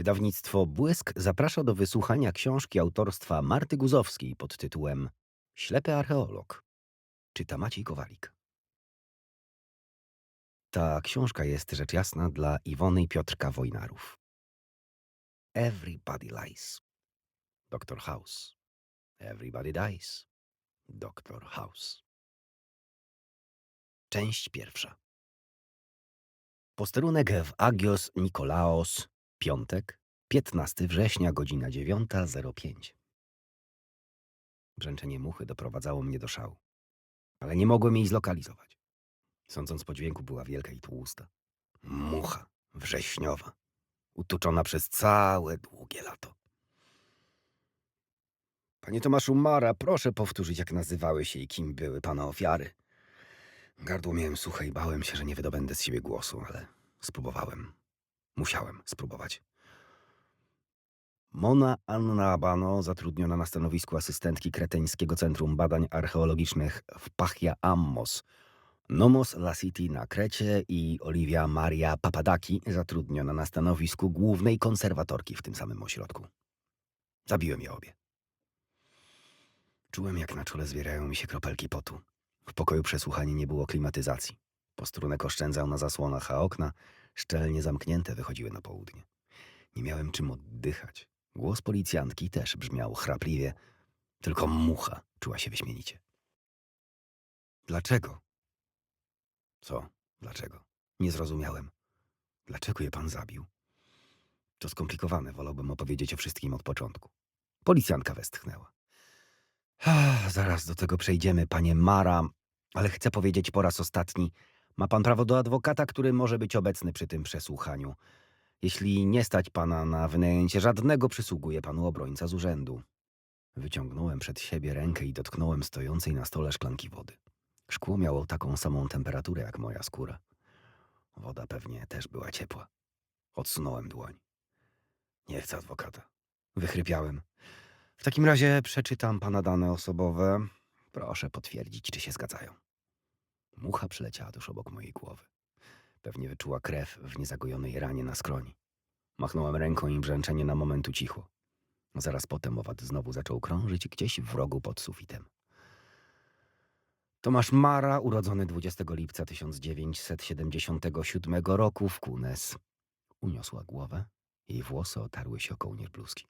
Wydawnictwo Błysk zaprasza do wysłuchania książki autorstwa Marty Guzowskiej pod tytułem Ślepy archeolog. Czyta Maciej Kowalik. Ta książka jest rzecz jasna dla Iwony i Piotrka Wojnarów. Everybody lies. Dr. House. Everybody dies. Dr. House. Część pierwsza. Posterunek w Agios Nikolaos, piątek, 15 września, godzina 9.05. Brzęczenie muchy doprowadzało mnie do szału, ale nie mogłem jej zlokalizować. Sądząc po dźwięku, była wielka i tłusta. Mucha wrześniowa, utuczona przez całe długie lato. Panie Tomaszu Mara, proszę powtórzyć, jak nazywały się i kim były pana ofiary. Gardło miałem suche i bałem się, że nie wydobędę z siebie głosu, ale spróbowałem. Musiałem spróbować. Mona Anna Abano, zatrudniona na stanowisku asystentki Kreteńskiego Centrum Badań Archeologicznych w Pachia Ammos, Nomos La City na Krecie i Olivia Maria Papadaki, zatrudniona na stanowisku głównej konserwatorki w tym samym ośrodku. Zabiłem je obie. Czułem, jak na czole zwierają mi się kropelki potu. W pokoju przesłuchania nie było klimatyzacji. Postrunek oszczędzał na zasłonach, a okna, szczelnie zamknięte, wychodziły na południe. Nie miałem czym oddychać. Głos policjantki też brzmiał chrapliwie, tylko mucha czuła się wyśmienicie. Dlaczego? Co? Dlaczego? Nie zrozumiałem. Dlaczego je pan zabił? To skomplikowane, wolałbym opowiedzieć o wszystkim od początku. Policjantka westchnęła. Ah, zaraz do tego przejdziemy, panie Mara, ale chcę powiedzieć po raz ostatni. Ma pan prawo do adwokata, który może być obecny przy tym przesłuchaniu. Jeśli nie stać pana na wynajęcie żadnego, przysługuje panu obrońca z urzędu. Wyciągnąłem przed siebie rękę i dotknąłem stojącej na stole szklanki wody. Szkło miało taką samą temperaturę jak moja skóra. Woda pewnie też była ciepła. Odsunąłem dłoń. Nie chcę adwokata. Wychrypiałem. W takim razie przeczytam pana dane osobowe. Proszę potwierdzić, czy się zgadzają. Mucha przyleciała tuż obok mojej głowy. Pewnie wyczuła krew w niezagojonej ranie na skroni. Machnąłem ręką i brzęczenie na moment ucichło. Zaraz potem owad znowu zaczął krążyć gdzieś w rogu pod sufitem. Tomasz Mara, urodzony 20 lipca 1977 roku w Kunes. Uniosła głowę, jej włosy otarły się o kołnierz bluzki.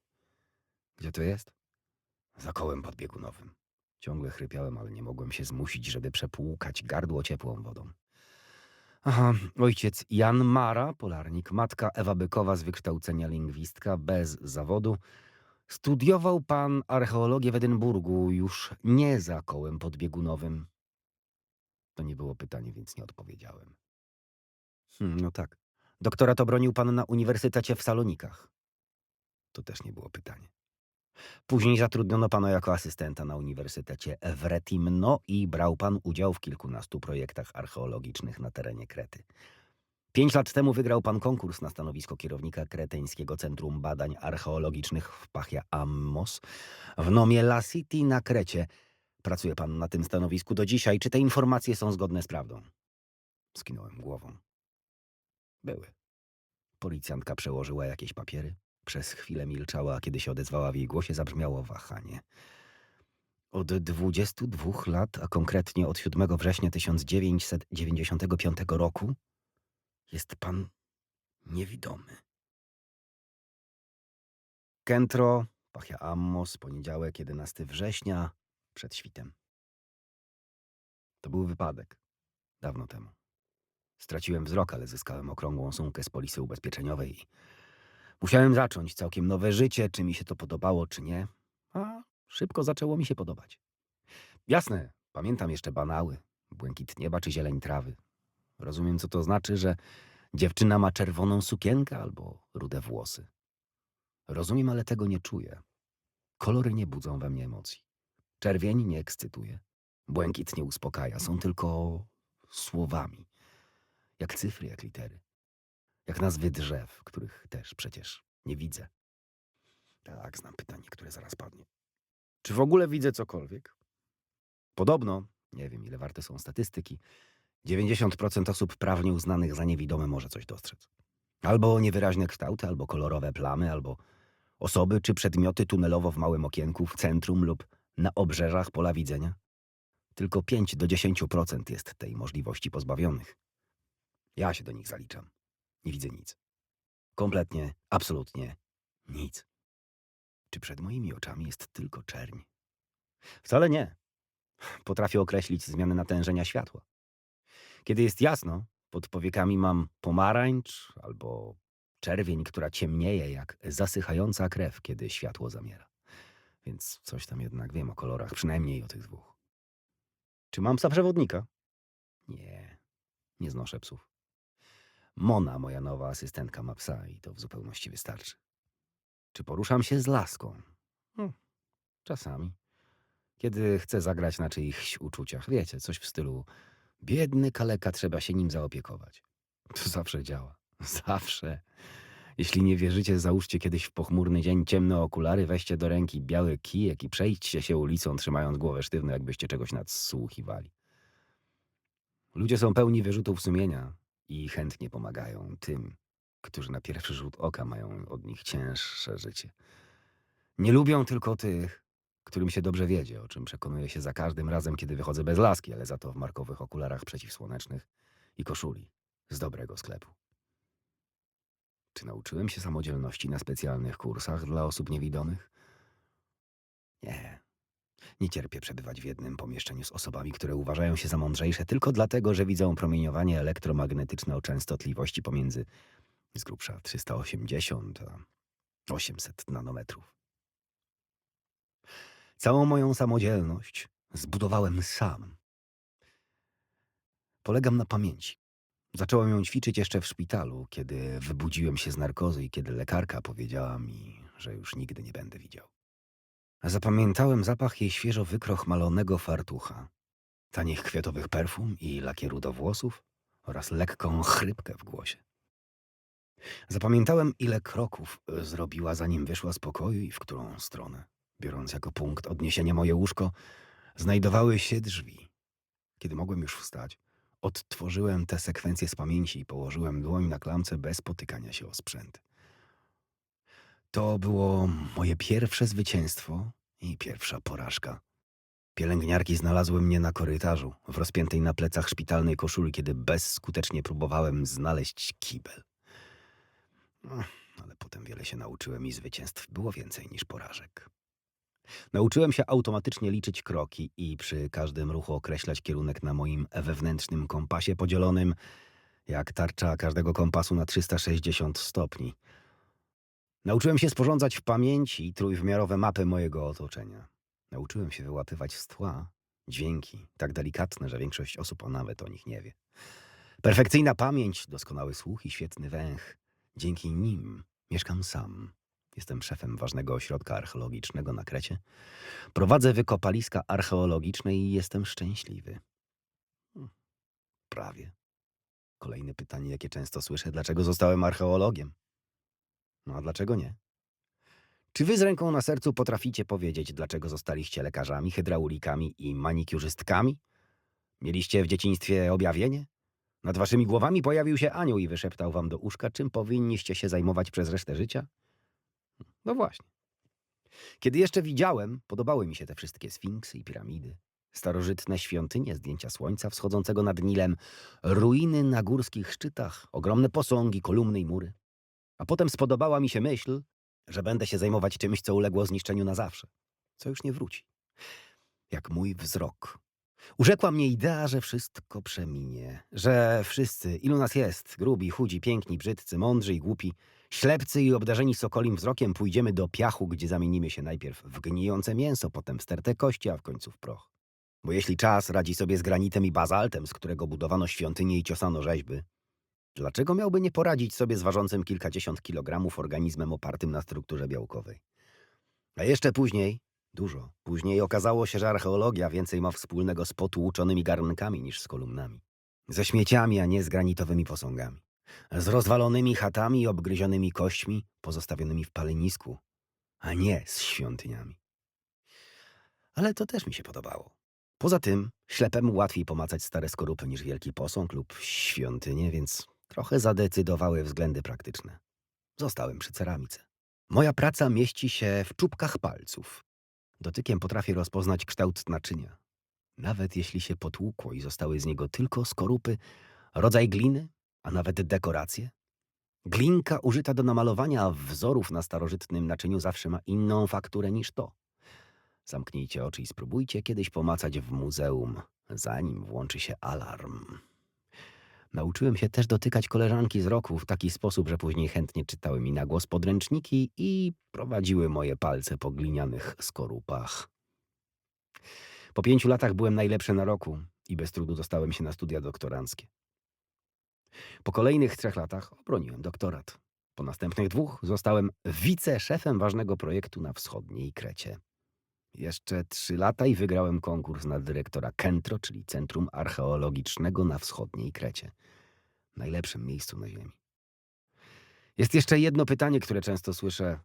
Gdzie to jest? Za kołem podbiegunowym. Ciągle chrypiałem, ale nie mogłem się zmusić, żeby przepłukać gardło ciepłą wodą. Aha, ojciec Jan Mara, polarnik, matka Ewa Bykowa z wykształcenia lingwistka, bez zawodu. Studiował pan archeologię w Edynburgu, już nie za kołem podbiegunowym. To nie było pytanie, więc nie odpowiedziałem. Hmm, no tak. Doktorat obronił pan na Uniwersytecie w Salonikach. To też nie było pytanie. Później zatrudniono pana jako asystenta na Uniwersytecie w Retimno i brał pan udział w kilkunastu projektach archeologicznych na terenie Krety. Pięć lat temu wygrał pan konkurs na stanowisko kierownika Kreteńskiego Centrum Badań Archeologicznych w Pachia Ammos w Nomie La City na Krecie. Pracuje pan na tym stanowisku do dzisiaj. Czy te informacje są zgodne z prawdą? Skinąłem głową. Były. Policjantka przełożyła jakieś papiery. Przez chwilę milczała, a kiedy się odezwała w jej głosie, zabrzmiało wahanie. Od 22 lat, a konkretnie od 7 września 1995 roku, jest pan niewidomy. Kentro, Pachia Ammos, poniedziałek, 11 września, przed świtem. To był wypadek. Dawno temu. Straciłem wzrok, ale zyskałem okrągłą sumkę z polisy ubezpieczeniowej musiałem zacząć całkiem nowe życie, czy mi się to podobało, czy nie. A szybko zaczęło mi się podobać. Jasne, pamiętam jeszcze banały, błękit nieba czy zieleń trawy. Rozumiem, co to znaczy, że dziewczyna ma czerwoną sukienkę albo rude włosy. Rozumiem, ale tego nie czuję. Kolory nie budzą we mnie emocji. Czerwień nie ekscytuje. Błękit nie uspokaja. Są tylko słowami. Jak cyfry, jak litery. Jak nazwy drzew, których też przecież nie widzę. Tak, znam pytanie, które zaraz padnie. Czy w ogóle widzę cokolwiek? Podobno, nie wiem ile warte są statystyki, 90% osób prawnie uznanych za niewidome może coś dostrzec. Albo niewyraźne kształty, albo kolorowe plamy, albo osoby czy przedmioty tunelowo w małym okienku, w centrum lub na obrzeżach pola widzenia. Tylko 5 do 10% jest tej możliwości pozbawionych. Ja się do nich zaliczam. Nie widzę nic. Kompletnie, absolutnie nic. Czy przed moimi oczami jest tylko czerń? Wcale nie. Potrafię określić zmianę natężenia światła. Kiedy jest jasno, pod powiekami mam pomarańcz albo czerwień, która ciemnieje jak zasychająca krew, kiedy światło zamiera. Więc coś tam jednak wiem o kolorach, przynajmniej o tych dwóch. Czy mam psa przewodnika? Nie, nie znoszę psów. Mona, moja nowa asystentka, ma psa i to w zupełności wystarczy. Czy poruszam się z laską? Hm, czasami. Kiedy chcę zagrać na czyichś uczuciach, wiecie, coś w stylu biedny kaleka, trzeba się nim zaopiekować. To zawsze działa. Zawsze. Jeśli nie wierzycie, załóżcie kiedyś w pochmurny dzień ciemne okulary, weźcie do ręki biały kijek i przejdźcie się ulicą, trzymając głowę sztywno, jakbyście czegoś nadsłuchiwali. Ludzie są pełni wyrzutów sumienia i chętnie pomagają tym, którzy na pierwszy rzut oka mają od nich cięższe życie. Nie lubią tylko tych, którym się dobrze wiedzie, o czym przekonuję się za każdym razem, kiedy wychodzę bez laski, ale za to w markowych okularach przeciwsłonecznych i koszuli z dobrego sklepu. Czy nauczyłem się samodzielności na specjalnych kursach dla osób niewidomych? Nie. Nie cierpię przebywać w jednym pomieszczeniu z osobami, które uważają się za mądrzejsze tylko dlatego, że widzą promieniowanie elektromagnetyczne o częstotliwości pomiędzy z grubsza 380 a 800 nanometrów. Całą moją samodzielność zbudowałem sam. Polegam na pamięci. Zacząłem ją ćwiczyć jeszcze w szpitalu, kiedy wybudziłem się z narkozy i kiedy lekarka powiedziała mi, że już nigdy nie będę widział. Zapamiętałem zapach jej świeżo wykrochmalonego fartucha, tanich kwiatowych perfum i lakieru do włosów oraz lekką chrypkę w głosie. Zapamiętałem, ile kroków y, zrobiła, zanim wyszła z pokoju i w którą stronę. Biorąc jako punkt odniesienia moje łóżko, znajdowały się drzwi. Kiedy mogłem już wstać, odtworzyłem tę sekwencję z pamięci i położyłem dłoń na klamce bez potykania się o sprzęt. To było moje pierwsze zwycięstwo i pierwsza porażka. Pielęgniarki znalazły mnie na korytarzu, w rozpiętej na plecach szpitalnej koszuli, kiedy bezskutecznie próbowałem znaleźć kibel. No, ale potem wiele się nauczyłem i zwycięstw było więcej niż porażek. Nauczyłem się automatycznie liczyć kroki i przy każdym ruchu określać kierunek na moim wewnętrznym kompasie podzielonym jak tarcza każdego kompasu na 360 stopni. Nauczyłem się sporządzać w pamięci trójwymiarowe mapy mojego otoczenia. Nauczyłem się wyłapywać z tła dźwięki tak delikatne, że większość osób nawet o nich nie wie. Perfekcyjna pamięć, doskonały słuch i świetny węch. Dzięki nim mieszkam sam. Jestem szefem ważnego ośrodka archeologicznego na Krecie. Prowadzę wykopaliska archeologiczne i jestem szczęśliwy. Hmm, Prawie. Kolejne pytanie, jakie często słyszę: dlaczego zostałem archeologiem? No a dlaczego nie? Czy wy z ręką na sercu potraficie powiedzieć, dlaczego zostaliście lekarzami, hydraulikami i manikiurzystkami? Mieliście w dzieciństwie objawienie? Nad waszymi głowami pojawił się anioł i wyszeptał wam do uszka, czym powinniście się zajmować przez resztę życia? No właśnie. Kiedy jeszcze widziałem, podobały mi się te wszystkie sfinksy i piramidy, starożytne świątynie, zdjęcia słońca wschodzącego nad Nilem, ruiny na górskich szczytach, ogromne posągi, kolumny i mury. A potem spodobała mi się myśl, że będę się zajmować czymś, co uległo zniszczeniu na zawsze, co już nie wróci. Jak mój wzrok. Urzekła mnie idea, że wszystko przeminie, że wszyscy, ilu nas jest, grubi, chudzi, piękni, brzydcy, mądrzy i głupi, ślepcy i obdarzeni sokolim wzrokiem, pójdziemy do piachu, gdzie zamienimy się najpierw w gnijące mięso, potem w stertę kości, a w końcu w proch. Bo jeśli czas radzi sobie z granitem i bazaltem, z którego budowano świątynie i ciosano rzeźby, dlaczego miałby nie poradzić sobie z ważącym kilkadziesiąt kilogramów organizmem opartym na strukturze białkowej? A jeszcze później, dużo później, okazało się, że archeologia więcej ma wspólnego z potłuczonymi garnkami niż z kolumnami. Ze śmieciami, a nie z granitowymi posągami. Z rozwalonymi chatami i obgryzionymi kośćmi pozostawionymi w palenisku, a nie z świątyniami. Ale to też mi się podobało. Poza tym, ślepemu łatwiej pomacać stare skorupy niż wielki posąg lub świątynię, więc trochę zadecydowały względy praktyczne. Zostałem przy ceramice. Moja praca mieści się w czubkach palców. Dotykiem potrafię rozpoznać kształt naczynia. Nawet jeśli się potłukło i zostały z niego tylko skorupy, rodzaj gliny, a nawet dekoracje. Glinka użyta do namalowania wzorów na starożytnym naczyniu zawsze ma inną fakturę niż to. Zamknijcie oczy i spróbujcie kiedyś pomacać w muzeum, zanim włączy się alarm. Nauczyłem się też dotykać koleżanki z roku w taki sposób, że później chętnie czytały mi na głos podręczniki i prowadziły moje palce po glinianych skorupach. Po pięciu latach byłem najlepszy na roku i bez trudu dostałem się na studia doktoranckie. Po kolejnych trzech latach obroniłem doktorat. Po następnych dwóch zostałem wiceszefem ważnego projektu na wschodniej Krecie. Jeszcze trzy lata i wygrałem konkurs na dyrektora Kentro, czyli Centrum Archeologicznego na wschodniej Krecie. Najlepszym miejscu na Ziemi. Jest jeszcze jedno pytanie, które często słyszę.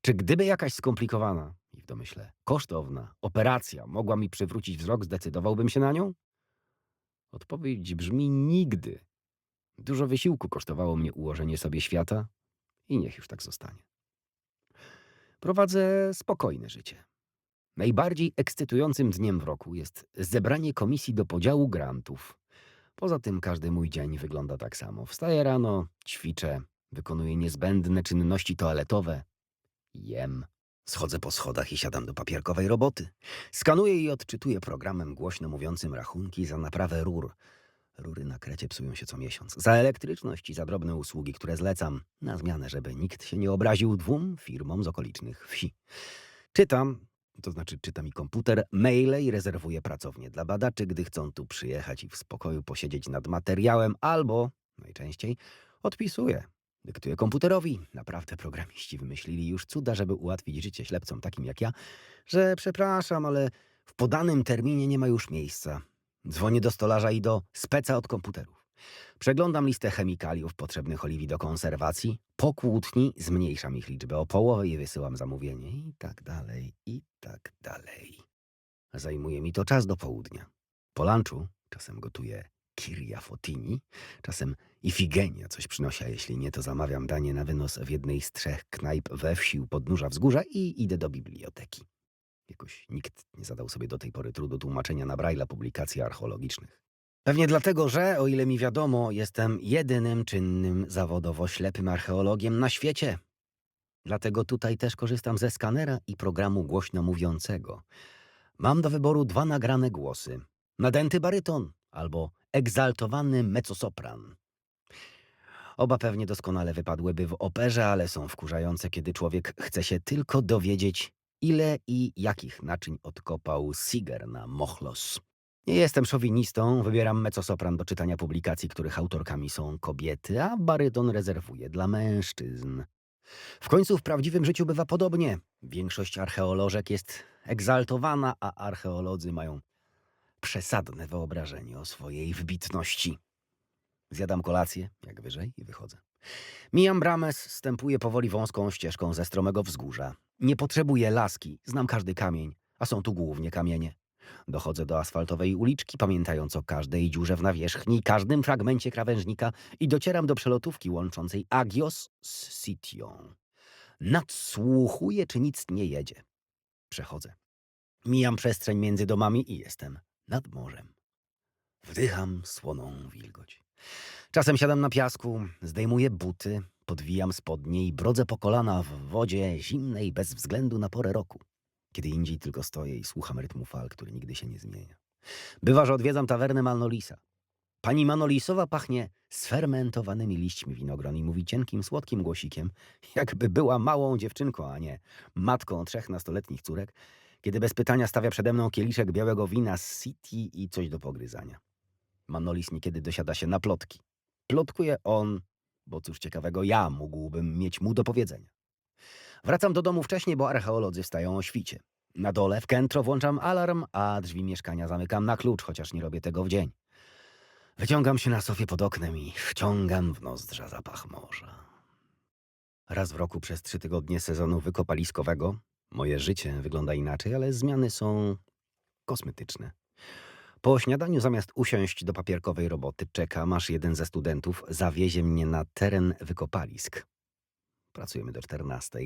Czy gdyby jakaś skomplikowana i w domyśle kosztowna operacja mogła mi przywrócić wzrok, zdecydowałbym się na nią? Odpowiedź brzmi nigdy. Dużo wysiłku kosztowało mnie ułożenie sobie świata i niech już tak zostanie. Prowadzę spokojne życie. Najbardziej ekscytującym dniem w roku jest zebranie komisji do podziału grantów. Poza tym każdy mój dzień wygląda tak samo. Wstaję rano, ćwiczę, wykonuję niezbędne czynności toaletowe, jem, schodzę po schodach i siadam do papierkowej roboty. Skanuję i odczytuję programem głośno mówiącym rachunki za naprawę rur. Rury na krecie psują się co miesiąc. Za elektryczność i za drobne usługi, które zlecam. Na zmianę, żeby nikt się nie obraził dwóm firmom z okolicznych wsi. Czytam, to znaczy czyta mi komputer, maile i rezerwuję pracownię dla badaczy, gdy chcą tu przyjechać i w spokoju posiedzieć nad materiałem, albo, najczęściej, odpisuję. Dyktuję komputerowi. Naprawdę programiści wymyślili już cuda, żeby ułatwić życie ślepcom takim jak ja, że przepraszam, ale w podanym terminie nie ma już miejsca. Dzwonię do stolarza i do speca od komputerów. Przeglądam listę chemikaliów potrzebnych oliwii do konserwacji. Po kłótni zmniejszam ich liczbę o połowę i wysyłam zamówienie. I tak dalej, i tak dalej. Zajmuje mi to czas do południa. Po lunchu czasem gotuję kiria fotini, czasem Ifigenia coś przynosi, a jeśli nie, to zamawiam danie na wynos w jednej z trzech knajp we wsi u podnóża wzgórza i idę do biblioteki. Jakoś nikt nie zadał sobie do tej pory trudu tłumaczenia na Braille'a publikacji archeologicznych. Pewnie dlatego, że, o ile mi wiadomo, jestem jedynym czynnym zawodowo ślepym archeologiem na świecie. Dlatego tutaj też korzystam ze skanera i programu głośno mówiącego. Mam do wyboru dwa nagrane głosy: nadęty baryton albo egzaltowany mezzosopran. Oba pewnie doskonale wypadłyby w operze, ale są wkurzające, kiedy człowiek chce się tylko dowiedzieć, ile i jakich naczyń odkopał Siger na Mochlos. Nie jestem szowinistą, wybieram mezzosopran do czytania publikacji, których autorkami są kobiety, a baryton rezerwuję dla mężczyzn. W końcu w prawdziwym życiu bywa podobnie. Większość archeolożek jest egzaltowana, a archeolodzy mają przesadne wyobrażenie o swojej wybitności. Zjadam kolację, jak wyżej, i wychodzę. Mijam bramę, stępuję powoli wąską ścieżką ze stromego wzgórza. Nie potrzebuję laski, znam każdy kamień, a są tu głównie kamienie. Dochodzę do asfaltowej uliczki, pamiętając o każdej dziurze w nawierzchni, każdym fragmencie krawężnika i docieram do przelotówki łączącej Agios z Sitią. Nadsłuchuję, czy nic nie jedzie. Przechodzę. Mijam przestrzeń między domami i jestem nad morzem. Wdycham słoną wilgoć. Czasem siadam na piasku, zdejmuję buty, podwijam spodnie i brodzę po kolana w wodzie zimnej bez względu na porę roku. Kiedy indziej tylko stoję i słucham rytmu fal, który nigdy się nie zmienia. Bywa, że odwiedzam tawernę Manolisa. Pani Manolisowa pachnie sfermentowanymi liśćmi winogron i mówi cienkim, słodkim głosikiem, jakby była małą dziewczynką, a nie matką trzech nastoletnich córek, kiedy bez pytania stawia przede mną kieliszek białego wina z City i coś do pogryzania. Manolis niekiedy dosiada się na plotki. Plotkuje on, bo cóż ciekawego ja mógłbym mieć mu do powiedzenia. Wracam do domu wcześniej, bo archeolodzy wstają o świcie. Na dole w kętro włączam alarm, a drzwi mieszkania zamykam na klucz, chociaż nie robię tego w dzień. Wyciągam się na sofie pod oknem i wciągam w nozdrza zapach morza. Raz w roku przez trzy tygodnie sezonu wykopaliskowego moje życie wygląda inaczej, ale zmiany są kosmetyczne. Po śniadaniu zamiast usiąść do papierkowej roboty czekam, aż jeden ze studentów zawiezie mnie na teren wykopalisk. Pracujemy do 14.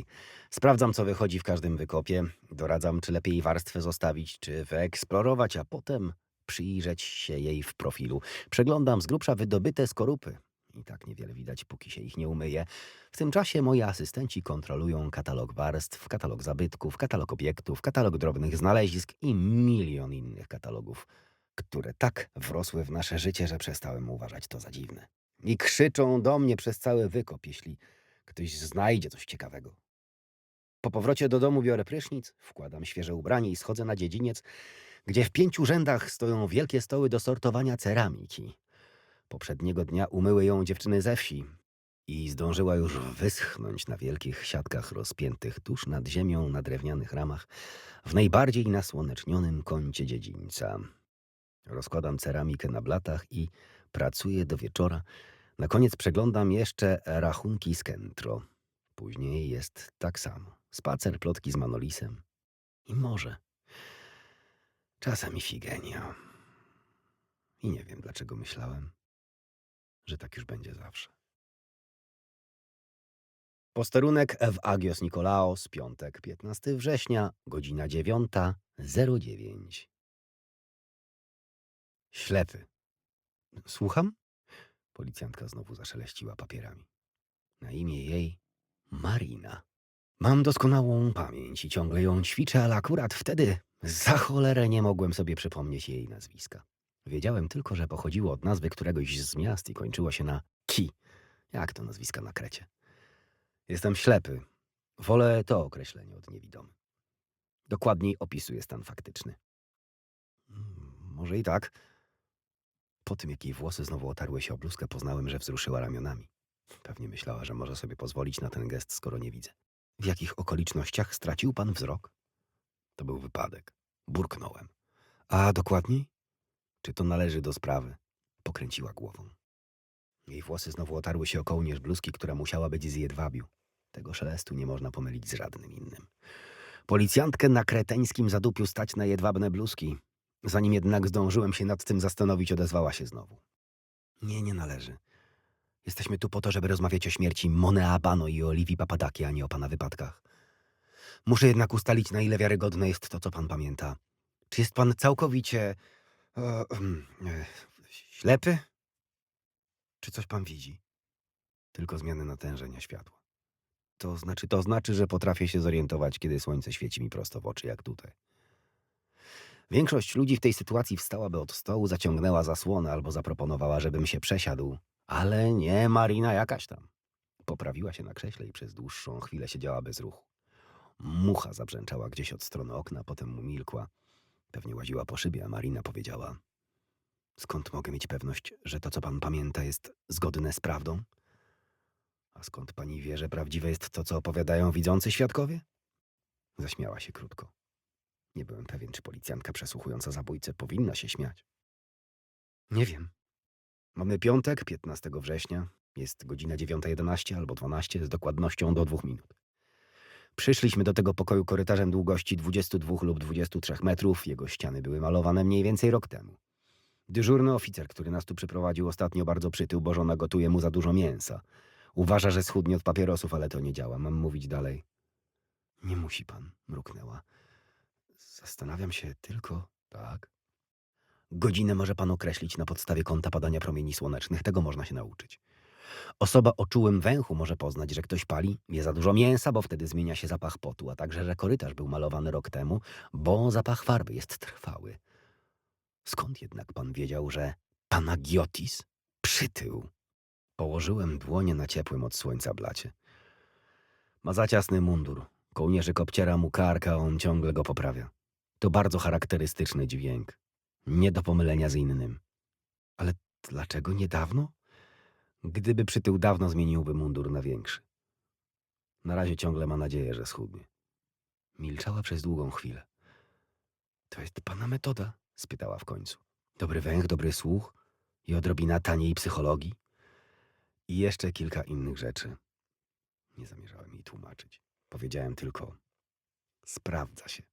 Sprawdzam, co wychodzi w każdym wykopie. Doradzam, czy lepiej warstwę zostawić, czy wyeksplorować, a potem przyjrzeć się jej w profilu. Przeglądam z grubsza wydobyte skorupy. I tak niewiele widać, póki się ich nie umyje. W tym czasie moi asystenci kontrolują katalog warstw, katalog zabytków, katalog obiektów, katalog drobnych znalezisk i milion innych katalogów, które tak wrosły w nasze życie, że przestałem uważać to za dziwne. I krzyczą do mnie przez cały wykop, jeśli ktoś znajdzie coś ciekawego. Po powrocie do domu biorę prysznic, wkładam świeże ubranie i schodzę na dziedziniec, gdzie w pięciu rzędach stoją wielkie stoły do sortowania ceramiki. Poprzedniego dnia umyły ją dziewczyny ze wsi i zdążyła już wyschnąć na wielkich siatkach rozpiętych tuż nad ziemią na drewnianych ramach w najbardziej nasłonecznionym kącie dziedzińca. Rozkładam ceramikę na blatach i pracuję do wieczora. Na koniec przeglądam jeszcze rachunki z Kentro. Później jest tak samo. Spacer, plotki z Manolisem i może. Czasem i Figenia. I nie wiem, dlaczego myślałem, że tak już będzie zawsze. Posterunek w Agios Nikolaos, piątek, 15 września, godzina 9.09. Ślepy. Słucham? Policjantka znowu zaszeleściła papierami. Na imię jej Marina. Mam doskonałą pamięć i ciągle ją ćwiczę, ale akurat wtedy za cholerę nie mogłem sobie przypomnieć jej nazwiska. Wiedziałem tylko, że pochodziło od nazwy któregoś z miast i kończyło się na ki. Jak to nazwiska na krecie? Jestem ślepy. Wolę to określenie od niewidomy. Dokładniej opisuje stan faktyczny. Mm, Może i tak. Po tym, jak jej włosy znowu otarły się o bluzkę, poznałem, że wzruszyła ramionami. Pewnie myślała, że może sobie pozwolić na ten gest, skoro nie widzę. W jakich okolicznościach stracił pan wzrok? To był wypadek. Burknąłem. A dokładniej? Czy to należy do sprawy? Pokręciła głową. Jej włosy znowu otarły się o kołnierz bluzki, która musiała być z jedwabiu. Tego szelestu nie można pomylić z żadnym innym. Policjantkę na kreteńskim zadupiu stać na jedwabne bluzki. Zanim jednak zdążyłem się nad tym zastanowić, odezwała się znowu. Nie, nie należy. Jesteśmy tu po to, żeby rozmawiać o śmierci Mone Abano i Oliwii Papadaki, a nie o pana wypadkach. Muszę jednak ustalić, na ile wiarygodne jest to, co pan pamięta. Czy jest pan całkowicie... E, e, ślepy? Czy coś pan widzi? Tylko zmiany natężenia światła. To znaczy, to znaczy, że potrafię się zorientować, kiedy słońce świeci mi prosto w oczy, jak tutaj. Większość ludzi w tej sytuacji wstałaby od stołu, zaciągnęła zasłonę albo zaproponowała, żebym się przesiadł. Ale nie Marina jakaś tam. Poprawiła się na krześle i przez dłuższą chwilę siedziała bez ruchu. Mucha zabrzęczała gdzieś od strony okna, potem umilkła. Pewnie łaziła po szybie, a Marina powiedziała: Skąd mogę mieć pewność, że to, co pan pamięta, jest zgodne z prawdą? A skąd pani wie, że prawdziwe jest to, co opowiadają widzący świadkowie? Zaśmiała się krótko. Nie byłem pewien, czy policjantka przesłuchująca zabójcę powinna się śmiać. Nie wiem. Mamy piątek, 15 września. Jest godzina 9.11 albo 12 z dokładnością do dwóch minut. Przyszliśmy do tego pokoju korytarzem długości 22 lub 23 metrów. Jego ściany były malowane mniej więcej rok temu. Dyżurny oficer, który nas tu przyprowadził ostatnio bardzo przytył, bo żona gotuje mu za dużo mięsa. Uważa, że schudnie od papierosów, ale to nie działa. Mam mówić dalej. Nie musi pan, mruknęła. Zastanawiam się tylko, tak. Godzinę może pan określić na podstawie kąta padania promieni słonecznych. Tego można się nauczyć. Osoba o czułym węchu może poznać, że ktoś pali, je za dużo mięsa, bo wtedy zmienia się zapach potu, a także, że korytarz był malowany rok temu, bo zapach farby jest trwały. Skąd jednak pan wiedział, że Panagiotis przytył? Położyłem dłonie na ciepłym od słońca blacie. Ma za ciasny mundur. Kołnierzyk obciera mu karka, on ciągle go poprawia. To bardzo charakterystyczny dźwięk. Nie do pomylenia z innym. Ale dlaczego niedawno? Gdyby przytył dawno, zmieniłby mundur na większy. Na razie ciągle ma nadzieję, że schudnie. Milczała przez długą chwilę. To jest pana metoda? spytała w końcu. Dobry węch, dobry słuch i odrobina taniej psychologii. I jeszcze kilka innych rzeczy. Nie zamierzałem jej tłumaczyć. Powiedziałem tylko: Sprawdza się.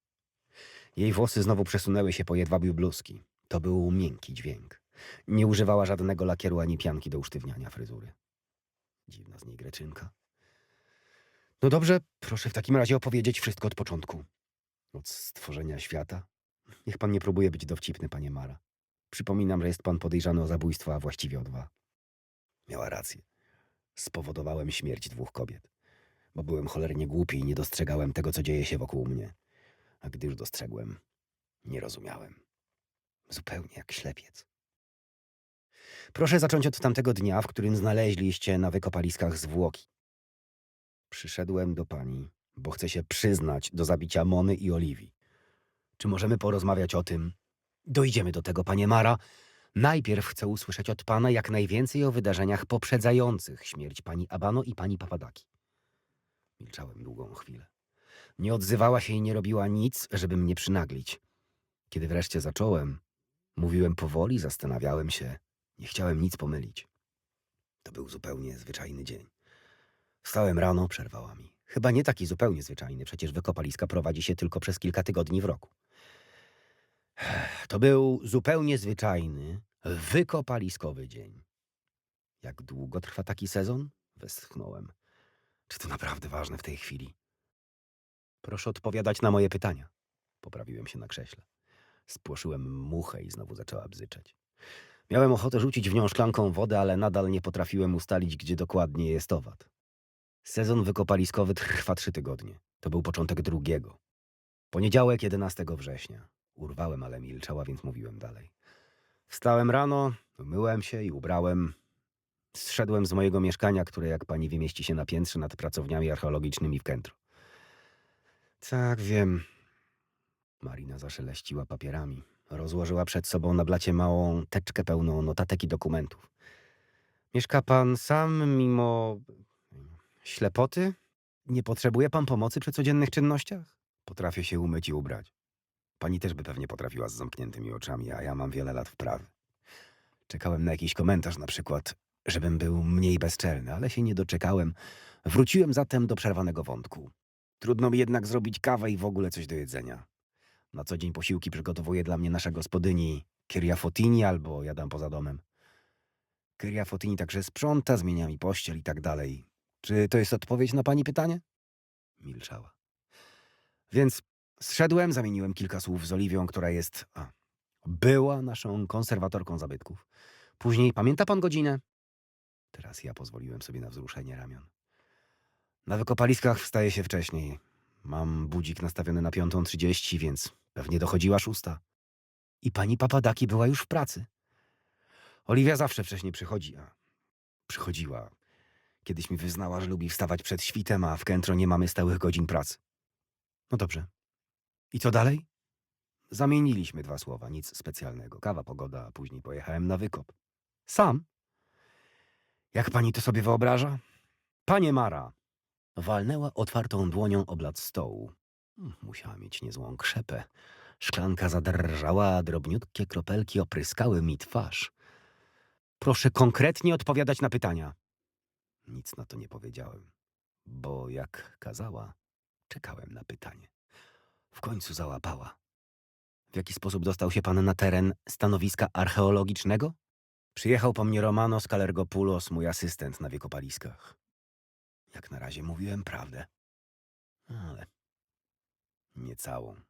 Jej włosy znowu przesunęły się po jedwabiu bluzki. To był miękki dźwięk. Nie używała żadnego lakieru ani pianki do usztywniania fryzury. Dziwna z niej greczynka. No dobrze, proszę w takim razie opowiedzieć wszystko od początku. Od stworzenia świata. Niech pan nie próbuje być dowcipny, panie Mara. Przypominam, że jest pan podejrzany o zabójstwo, a właściwie o dwa. Miała rację. Spowodowałem śmierć dwóch kobiet, bo byłem cholernie głupi i nie dostrzegałem tego, co dzieje się wokół mnie. A gdy już dostrzegłem, nie rozumiałem. Zupełnie jak ślepiec. Proszę zacząć od tamtego dnia, w którym znaleźliście na wykopaliskach zwłoki. Przyszedłem do pani, bo chcę się przyznać do zabicia Mony i Oliwii. Czy możemy porozmawiać o tym? Dojdziemy do tego, panie Mara. Najpierw chcę usłyszeć od pana jak najwięcej o wydarzeniach poprzedzających śmierć pani Abano i pani Papadaki. Milczałem długą chwilę. Nie odzywała się i nie robiła nic, żeby mnie przynaglić. Kiedy wreszcie zacząłem, mówiłem powoli, zastanawiałem się, nie chciałem nic pomylić. To był zupełnie zwyczajny dzień. Wstałem rano, przerwała mi. Chyba nie taki zupełnie zwyczajny, przecież wykopaliska prowadzi się tylko przez kilka tygodni w roku. To był zupełnie zwyczajny, wykopaliskowy dzień. Jak długo trwa taki sezon? Westchnąłem. Czy to naprawdę ważne w tej chwili? Proszę odpowiadać na moje pytania. Poprawiłem się na krześle. Spłoszyłem muchę i znowu zaczęła bzyczeć. Miałem ochotę rzucić w nią szklanką wody, ale nadal nie potrafiłem ustalić, gdzie dokładnie jest owad. Sezon wykopaliskowy trwa trzy tygodnie. To był początek drugiego. Poniedziałek 11 września. Urwałem, ale milczała, więc mówiłem dalej. Wstałem rano, umyłem się i ubrałem. Zszedłem z mojego mieszkania, które, jak pani wie, mieści się na piętrze nad pracowniami archeologicznymi w Kentro. Tak, wiem. Marina zaszeleściła papierami. Rozłożyła przed sobą na blacie małą teczkę pełną notatek i dokumentów. Mieszka pan sam mimo ślepoty? Nie potrzebuje pan pomocy przy codziennych czynnościach? Potrafię się umyć i ubrać. Pani też by pewnie potrafiła z zamkniętymi oczami, a ja mam wiele lat wprawy. Czekałem na jakiś komentarz, na przykład, żebym był mniej bezczelny, ale się nie doczekałem. Wróciłem zatem do przerwanego wątku. Trudno mi jednak zrobić kawę i w ogóle coś do jedzenia. Na co dzień posiłki przygotowuje dla mnie nasza gospodyni Kyria Fotini albo jadam poza domem. Kyria Fotini także sprząta, zmienia mi pościel i tak dalej. Czy to jest odpowiedź na pani pytanie? Milczała. Więc zszedłem, zamieniłem kilka słów z Oliwią, która jest... A, była naszą konserwatorką zabytków. Później, pamięta pan godzinę? Teraz ja pozwoliłem sobie na wzruszenie ramion. Na wykopaliskach wstaje się wcześniej. Mam budzik nastawiony na piątą trzydzieści, więc pewnie dochodziła szósta. I pani Papadaki była już w pracy. Oliwia zawsze wcześniej przychodzi, a przychodziła. Kiedyś mi wyznała, że lubi wstawać przed świtem, a w Kętro nie mamy stałych godzin pracy. No dobrze. I co dalej? Zamieniliśmy dwa słowa, nic specjalnego. Kawa, pogoda, a później pojechałem na wykop. Sam? Jak pani to sobie wyobraża? Panie Mara! Walnęła otwartą dłonią o stołu. Hmm, Musiała mieć niezłą krzepę. Szklanka zadrżała, a drobniutkie kropelki opryskały mi twarz. Proszę konkretnie odpowiadać na pytania. Nic na to nie powiedziałem, bo jak kazała, czekałem na pytanie. W końcu załapała. W jaki sposób dostał się pan na teren stanowiska archeologicznego? Przyjechał po mnie Romano Skalergopoulos, mój asystent na wiekopaliskach. Jak na razie mówiłem prawdę. Ale nie całą.